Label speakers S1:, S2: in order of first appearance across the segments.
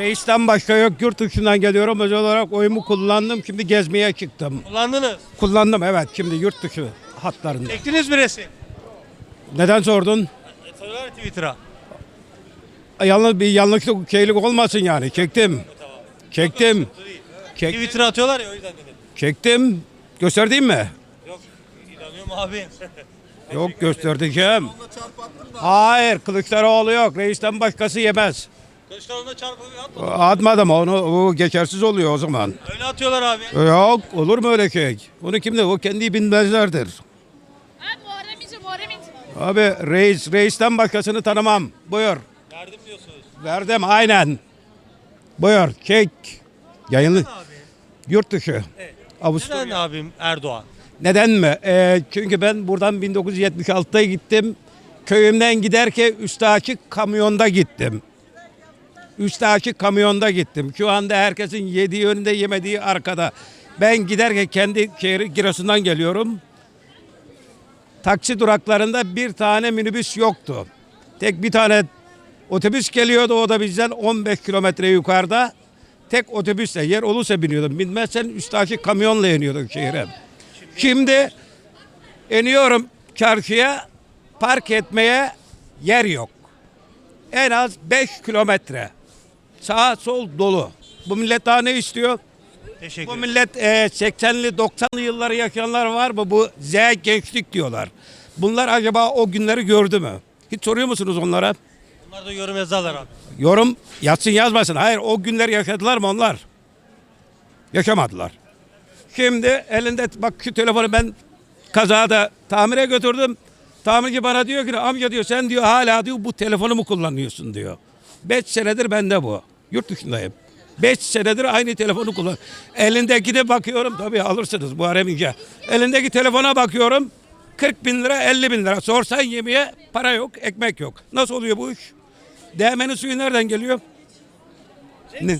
S1: Reisten başka yok. Yurt dışından geliyorum. Özel olarak oyumu kullandım. Şimdi gezmeye çıktım.
S2: Kullandınız.
S1: Kullandım evet. Şimdi yurt dışı hatlarında.
S2: Çektiniz mi resim?
S1: Neden sordun?
S2: Sorular Twitter'a.
S1: Yalnız bir yanlışlık şeylik olmasın yani. Çektim. Çektim. Çek,
S2: Twitter'a atıyorlar ya o yüzden dedim.
S1: çektim. Göstereyim mi?
S2: Yok inanıyorum abi.
S1: Yok göstereceğim. Hayır Kılıçdaroğlu yok. Reisten başkası yemez.
S2: Kılıçdaroğlu'na çarpıyor atma.
S1: Atmadım onu. O geçersiz oluyor o zaman.
S2: Öyle atıyorlar abi.
S1: Yok olur mu öyle şey? Onu kimde? O kendi bilmezlerdir.
S3: Ha Muharrem İnce, Muharrem İnce.
S1: Abi reis, reisten başkasını tanımam. Buyur.
S2: Verdim diyorsunuz.
S1: Verdim aynen. Buyur çek. Yayınlı.
S2: Abi.
S1: Yurt dışı.
S2: Evet.
S1: Avusturya.
S2: Neden abim Erdoğan?
S1: Neden mi? Ee, çünkü ben buradan 1976'da gittim. Köyümden giderken üstü açık kamyonda gittim. Üstü açık kamyonda gittim. Şu anda herkesin yediği önünde yemediği arkada. Ben giderken kendi şehri Giresun'dan geliyorum. Taksi duraklarında bir tane minibüs yoktu. Tek bir tane otobüs geliyordu o da bizden 15 kilometre yukarıda. Tek otobüsle yer olursa biniyordum. Binmezsen üstü açık kamyonla iniyorduk şehre. Şimdi iniyorum çarşıya park etmeye yer yok. En az 5 kilometre. Sağ sol dolu. Bu millet daha ne istiyor?
S2: Teşekkür
S1: Bu
S2: ederim.
S1: millet e, 80'li 90'lı yılları yaşayanlar var mı? Bu Z gençlik diyorlar. Bunlar acaba o günleri gördü mü? Hiç soruyor musunuz onlara?
S2: Bunlar da yorum yazarlar abi.
S1: Yorum yatsın yazmasın. Hayır o günler yaşadılar mı onlar? Yaşamadılar. Şimdi elinde bak şu telefonu ben kazada tamire götürdüm. Tamirci bana diyor ki amca diyor sen diyor hala diyor bu telefonu mu kullanıyorsun diyor. 5 senedir bende bu. Yurt dışındayım. 5 senedir aynı telefonu kullan. Elindeki de bakıyorum tabii alırsınız bu aramayınca. Elindeki telefona bakıyorum 40 bin lira 50 bin lira. Sorsan yemeğe para yok ekmek yok. Nasıl oluyor bu iş? Değmenin suyu nereden geliyor? Ne?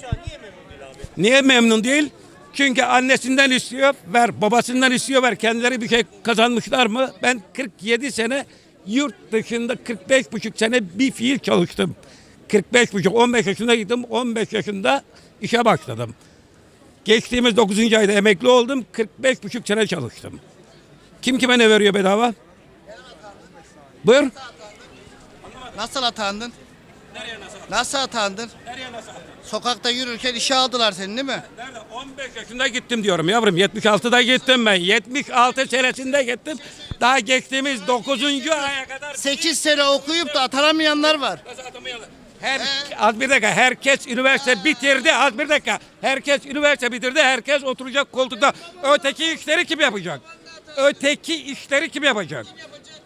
S1: Niye memnun değil? Çünkü annesinden istiyor, ver. Babasından istiyor, ver. Kendileri bir şey kazanmışlar mı? Ben 47 sene yurt dışında 45 buçuk sene bir fiil çalıştım. 45 buçuk, 15 yaşında gittim, 15 yaşında işe başladım. Geçtiğimiz 9. ayda emekli oldum, 45 buçuk sene çalıştım. Kim kime ne veriyor bedava? Buyur.
S4: Nasıl atandın? Nasıl atandın? Sokakta yürürken işe aldılar seni değil mi?
S1: Nerede? 15 yaşında gittim diyorum yavrum. 76'da gittim ben. 76 senesinde gittim. Daha geçtiğimiz 9. aya kadar
S4: 8 sene okuyup da atanamayanlar var.
S1: Her, az bir dakika herkes üniversite bitirdi. Az bir dakika. Herkes üniversite bitirdi. Herkes oturacak koltukta. Öteki işleri kim yapacak? Öteki işleri kim yapacak?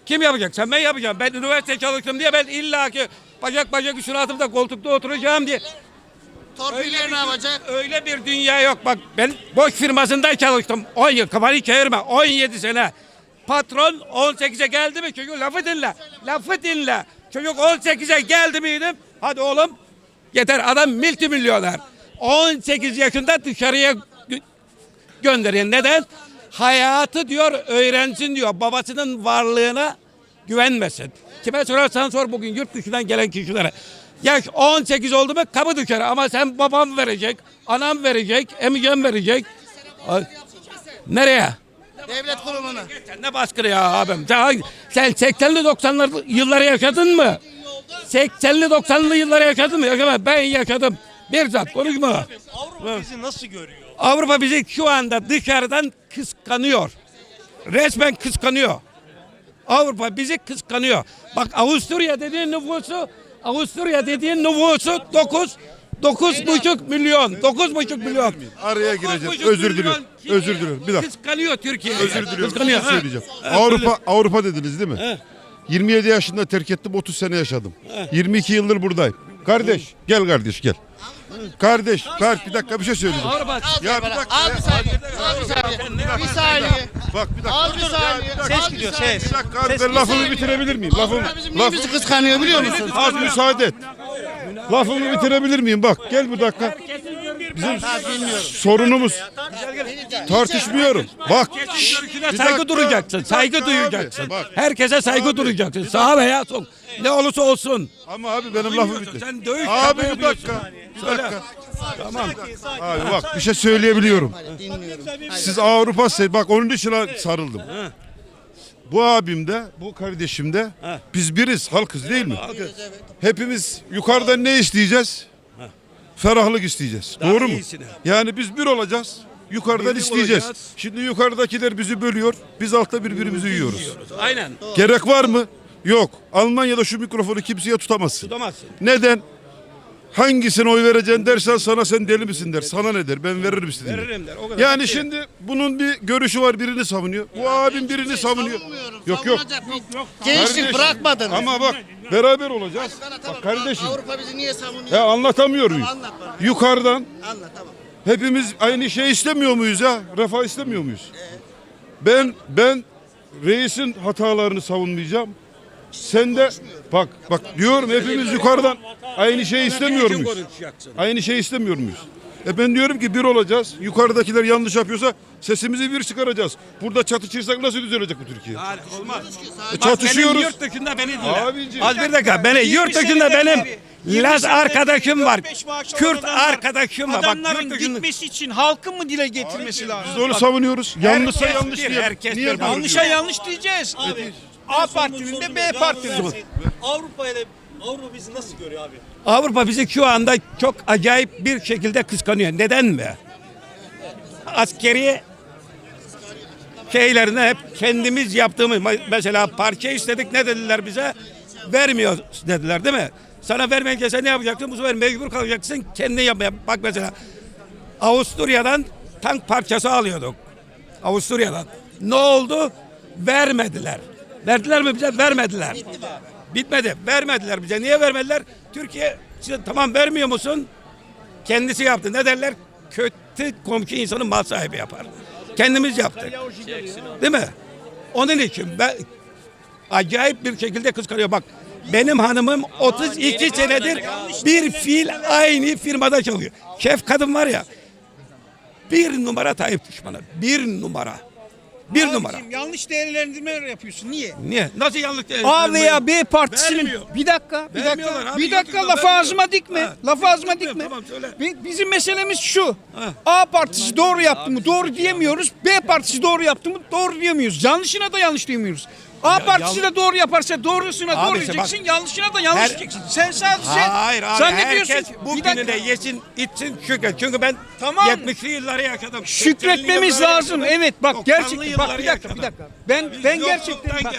S1: Kim yapacak? Sen ben yapacağım. Ben üniversite çalıştım diye ben illaki bacak bacak üstüne atıp da koltukta oturacağım diye.
S4: Torpiller ne yapacak?
S1: Öyle bir dünya yok. Bak ben boş firmasında çalıştım. 10 yıl kafanı çevirme. 17 sene. Patron 18'e geldi mi çocuk lafı dinle. Lafı dinle. Çocuk 18'e geldi miydim? Hadi oğlum. Yeter adam multimilyoner. 18 yaşında dışarıya gö- gönderiyor. Neden? Hayatı diyor öğrensin diyor. Babasının varlığına güvenmesin. Kime sorarsan sor bugün yurt dışından gelen kişilere. Yaş 18 oldu mu kapı düşer ama sen babam verecek, anam verecek, emicem verecek. Nereye?
S4: Devlet kurumuna.
S1: Ne baskını ya abim? Sen, sen 80'li 90'lı yılları yaşadın mı? 80'li 90'lı yılları yaşadın mı? Yaşamadım. Ben yaşadım. Bir zat konuşma.
S2: Avrupa bizi nasıl görüyor?
S1: Avrupa bizi şu anda dışarıdan kıskanıyor. Resmen kıskanıyor. Avrupa bizi kıskanıyor. Bak Avusturya dediğin nüfusu Avusturya dediğin nüfusu 9 9 buçuk milyon. 9 buçuk milyon.
S5: Araya gireceğim. Özür diliyorum. Özür diliyorum. Bir dakika.
S1: Kıskanıyor Türkiye.
S5: Özür diliyorum. Bir
S1: Kıskanıyor.
S5: şey söyleyeceğim. Avrupa Avrupa dediniz değil mi? 27 yaşında terk ettim. 30 sene yaşadım. 22 yıldır buradayım. Kardeş, gel kardeş gel. Kardeş, kar bir dakika bir şey söyleyeceğim. Ya bir dakika.
S4: Al bir saniye. Al bir saniye. Bir saniye.
S5: Bak bir dakika.
S4: Al bir saniye.
S2: Ses gidiyor ses.
S5: Bir dakika abi, ben lafımı bitirebilir miyim?
S4: Bizim
S5: lafımı,
S4: kıskanıyor biliyor musun?
S5: az müsaade et. Lafımı bitirebilir miyim? Bak gel bir dakika. Bizim sorunumuz tartışmıyorum. Bak
S1: saygı duracaksın. Saygı duyacaksın.
S5: bak.
S1: Herkese saygı duyacaksın. Sağa veya sol. Ne olursa olsun.
S5: Ama abi benim lafım bitti.
S1: Sen dövüş
S5: Abi bir dakika. Bir dakika.
S1: Tamam.
S5: Abi bak bir şey söyleyebiliyorum. Siz Avrupa se- bak onun için sarıldım. Bu abim de bu kardeşim de biz biriz halkız değil mi? Hepimiz yukarıdan ne isteyeceğiz? Ferahlık isteyeceğiz.
S1: Daha
S5: Doğru mu?
S1: iyisini.
S5: Yani biz bir olacağız. Yukarıdan
S1: Birlik
S5: isteyeceğiz.
S1: olacağız.
S5: Şimdi yukarıdakiler bizi bölüyor. Biz altta birbirimizi yiyoruz.
S1: Aynen.
S5: Gerek var mı? Yok. Almanya'da şu mikrofonu kimseye tutamazsın.
S1: Tutamazsın.
S5: Neden? Hangisine oy vereceksin dersen sana sen deli misin der. Sana ne der? Ben veririm size.
S1: Veririm der. O kadar.
S5: Yani
S1: Bitti.
S5: şimdi bunun bir görüşü var birini savunuyor. Bu abim birini savunuyor. Yok yok.
S4: Gençlik
S5: Kardeşim,
S4: bırakmadın.
S5: Ama bak beraber olacağız. Bak kardeşim.
S4: Avrupa bizi niye savunuyor?
S5: Ya anlatamıyor muyum?
S4: Anlat bana.
S5: Yukarıdan
S4: Anlat tamam.
S5: hepimiz aynı şey istemiyor muyuz ya? Refah istemiyor muyuz? Ben ben reisin hatalarını savunmayacağım. Sen de bak bak diyorum hepimiz yukarıdan aynı şey istemiyor muyuz? Aynı şey istemiyor muyuz? E ben diyorum ki bir olacağız. Yukarıdakiler yanlış yapıyorsa sesimizi bir çıkaracağız. Burada çatışırsak nasıl düzelecek bu Türkiye?
S1: Hayır, olmaz.
S5: E çatışıyoruz.
S1: Benim yurt dışında beni dinle.
S5: Abicim.
S1: Az bir dakika. Beni yurt dışında benim Laz arkadaşım var. Kürt arkadaşım var. Bak
S6: Adamların
S1: dışında.
S6: gitmesi için halkın mı dile getirmesi lazım?
S5: Biz de onu savunuyoruz. Yanlışsa
S1: Herkes
S5: yanlış
S1: bir,
S5: diyelim.
S1: herkes
S5: Niye
S6: Yanlışa
S5: diyor?
S6: yanlış diyeceğiz. A partinin de B partinin.
S2: Avrupa ile Avrupa bizi nasıl görüyor abi?
S1: Avrupa bizi şu anda çok acayip bir şekilde kıskanıyor. Neden mi? Askeri şeylerini hep kendimiz yaptığımız mesela parça istedik ne dediler bize? Vermiyor dediler değil mi? Sana vermeyince sen ne yapacaksın? Bu sefer mecbur kalacaksın kendi yapmaya. Bak mesela Avusturya'dan tank parçası alıyorduk. Avusturya'dan. Ne oldu? Vermediler. Verdiler mi bize? Vermediler. Bitmedi. Vermediler bize. Niye vermediler? Türkiye size tamam vermiyor musun? Kendisi yaptı. Ne derler? Kötü komşu insanı mal sahibi yapar. Kendimiz yaptık. Değil mi? Onun için ben acayip bir şekilde kıskanıyor. Bak benim hanımım 32 senedir bir fiil aynı firmada çalışıyor. Şef kadın var ya bir numara Tayyip düşmanı. Bir numara. Bir numara.
S6: Abicim, yanlış değerlendirmeler yapıyorsun. Niye?
S1: Niye? Nasıl yanlış
S6: A veya B partisinin
S1: Vermiyor.
S6: bir dakika bir
S1: Vermiyorlar
S6: dakika
S1: abi,
S6: bir dakika
S1: yok,
S6: lafı
S1: vermiyor.
S6: ağzıma dikme.
S1: Ha.
S6: Lafı ağzıma dikme.
S1: tamam, söyle.
S6: Bi- Bizim meselemiz şu. A partisi doğru yaptı mı doğru diyemiyoruz. B partisi doğru yaptı mı doğru diyemiyoruz. Yanlışına da yanlış diyemiyoruz. A partisi de doğru yaparsa doğrusuna
S1: Abi
S6: doğru diyeceksin,
S1: bak-
S6: yanlışına da yanlış
S1: Her-
S6: diyeceksin. Sen sadece
S1: Hayır abi
S6: zannediyorsun.
S1: herkes bu
S6: Bir
S1: günü de yesin içsin şükür. Çünkü ben
S6: Tamam.
S1: 70'li yılları yaşadım. 80'li
S6: Şükretmemiz lazım.
S1: yaşadım.
S6: Evet bak
S1: 90'lı
S6: gerçekten bak bir dakika bir
S1: yaşadım.
S6: dakika. Ben
S1: Biz
S6: ben gerçekten bak,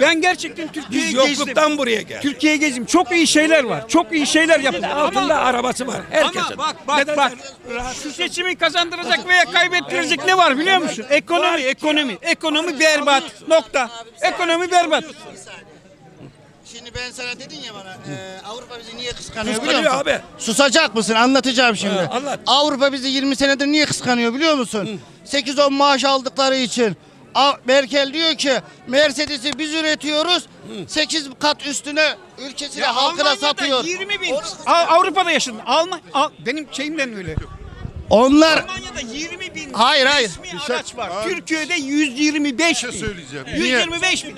S6: ben gerçekten Türkiye'yi
S1: Biz
S6: gezdim.
S1: yokluktan buraya geldik.
S6: Türkiye'ye gezdim. Çok iyi şeyler var. Çok iyi şeyler yapıldı.
S1: Altında arabası var. Herkesin.
S6: ama bak bak
S1: Neden
S6: bak. Şu seçimi kazandıracak veya kaybettirecek ne var biliyor musun? Ekonomi, ekonomi. Ekonomi berbat. Nokta. Ekonomi berbat.
S4: Şimdi ben sana dedin ya bana e, Avrupa bizi niye kıskanıyor,
S1: Kıskanıyor
S4: biliyor musun?
S1: abi.
S4: Susacak mısın? Anlatacağım şimdi.
S1: Ha, anlat.
S4: Avrupa bizi 20 senedir niye kıskanıyor biliyor musun? 8-10 maaş aldıkları için. A- Merkel diyor ki Mercedes'i biz üretiyoruz. 8 kat üstüne ülkesine halkına
S6: Almanya'da
S4: satıyor.
S6: 20 bin. Avrupa'da yaşadın. Alman, Al- benim şeyimden öyle.
S4: Onlar
S6: Almanya'da 20 bin
S4: Hayır, hayır.
S6: resmi
S5: şey-
S6: araç var.
S5: Abi-
S6: Türkiye'de 125
S5: Bir şey
S6: bin.
S5: söyleyeceğim. Niye?
S6: 125 bin.